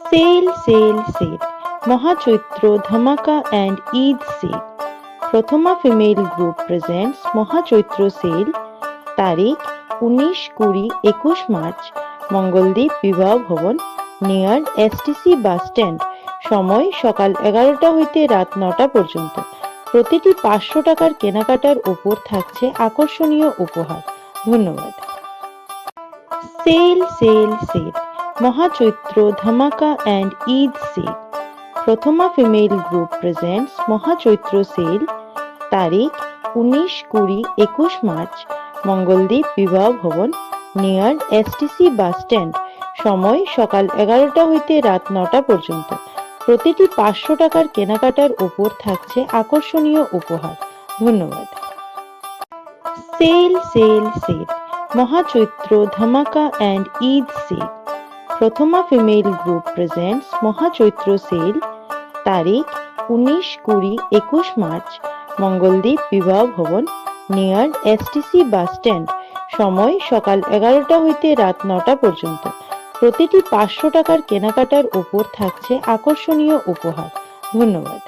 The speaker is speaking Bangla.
সেল সেল সেল মহাচৈত্র ধামাকা and Eid sale Prothoma female group presents মহাচৈত্র sale তারিখ উনিশ কুড়ি একুশ মার্চ মঙ্গলদ্বীপ বিবাহ ভবন নিয়ার এসটিসি বাস স্ট্যান্ড সময় সকাল এগারোটা হইতে রাত নটা পর্যন্ত প্রতিটি পাঁচশো টাকার কেনাকাটার উপর থাকছে আকর্ষণীয় উপহার। ধন্যবাদ। সেল সেল সেল মহাচৈত্র ধামাকা and Eid sale. Prothoma female group presents মহাচৈত্র sale, তারিখ উনিশ কুড়ি একুশ মার্চ। মঙ্গলদ্বীপ বিবাহ ভবন নিয়ার এসটিসি বাস স্ট্যান্ড সময় সকাল এগারোটা হইতে রাত নটা পর্যন্ত। প্রতিটি পাঁচশো টাকার কেনাকাটার উপর থাকছে আকর্ষণীয় উপহার। ধন্যবাদ। Sell sale sale. মহাচৈত্র ধামাকা and Eid sale. Prothoma female group presents মহাচৈত্র sale, তারিখ উনিশ কুড়ি একুশ মার্চ, মঙ্গলদ্বীপ বিবাহ ভবন, নিয়ার এসটিসি বাস স্ট্যান্ড। সময় সকাল এগারোটা হইতে রাত নটা পর্যন্ত। প্রতিটি পাঁচশো টাকার কেনাকাটার উপর থাকছে আকর্ষণীয় উপহার। ধন্যবাদ।